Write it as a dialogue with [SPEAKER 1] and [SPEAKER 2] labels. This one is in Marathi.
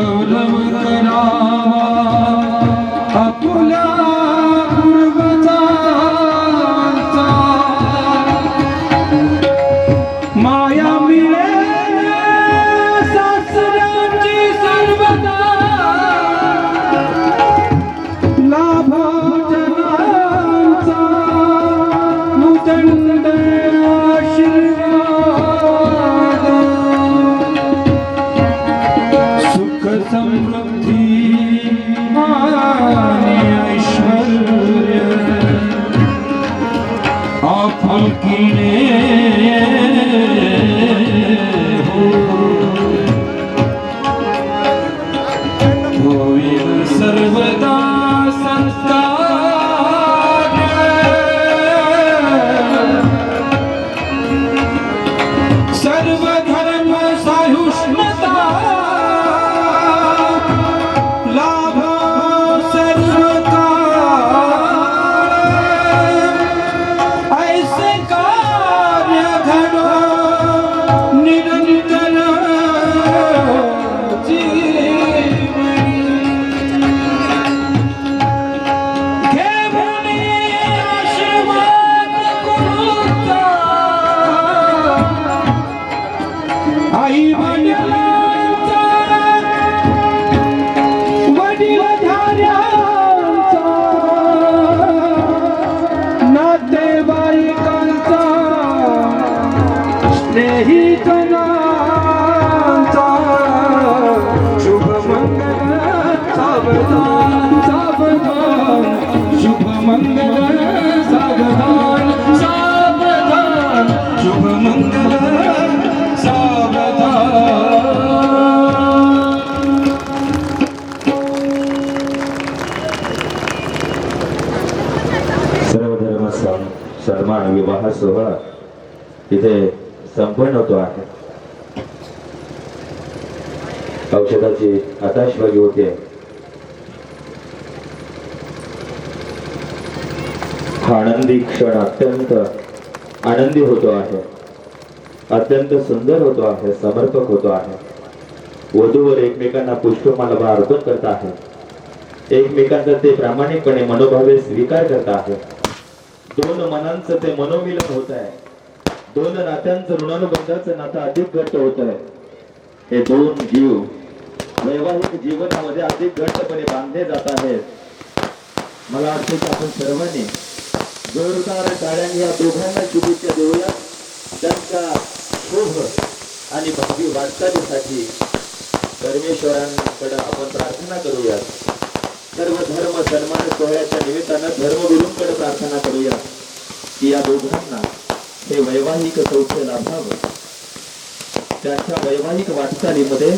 [SPEAKER 1] Lord, सुख समृद्धी
[SPEAKER 2] सन्मान विवाह सोहळा इथे संपन्न होतो आहे. औषधाची आताशबाजी होते हा आनंदी क्षण अत्यंत आनंदी होतो आहे. अत्यंत सुंदर होतो आहे समर्पक होतो आहे. वधूवर एकमेकांना पुष्पमाला अर्पण करत आहे. एकमेकांचा ते प्रामाणिकपणे मनोभावे स्वीकार करत आहे. दोन मनांचं ते मनोमिलन होत आहे. दोन नात्यांचं ऋणानुबंधाचं नातं अधिक घट्ट होत आहे. हे दोन जीव वैवाहिक जीवनामध्ये अधिक घट्टपणे बांधले जात आहेत. मला वाटते की आपण सर्वांनी जोरदार टाळ्यांनी या दोघांना शुभेच्छा देऊया त्यांच्या शुभ आणि भावी वाटचालीसाठी परमेश्वरांकडे आपण प्रार्थना करूया सर्व धर्म सन्मान सोहळ्याच्या निमित्तानं धर्मगुरूंकडे प्रार्थना करूया की या दोघांना हे वैवाहिक सौख्य लाभावं. त्यांच्या वैवाहिक वाटचालीमध्ये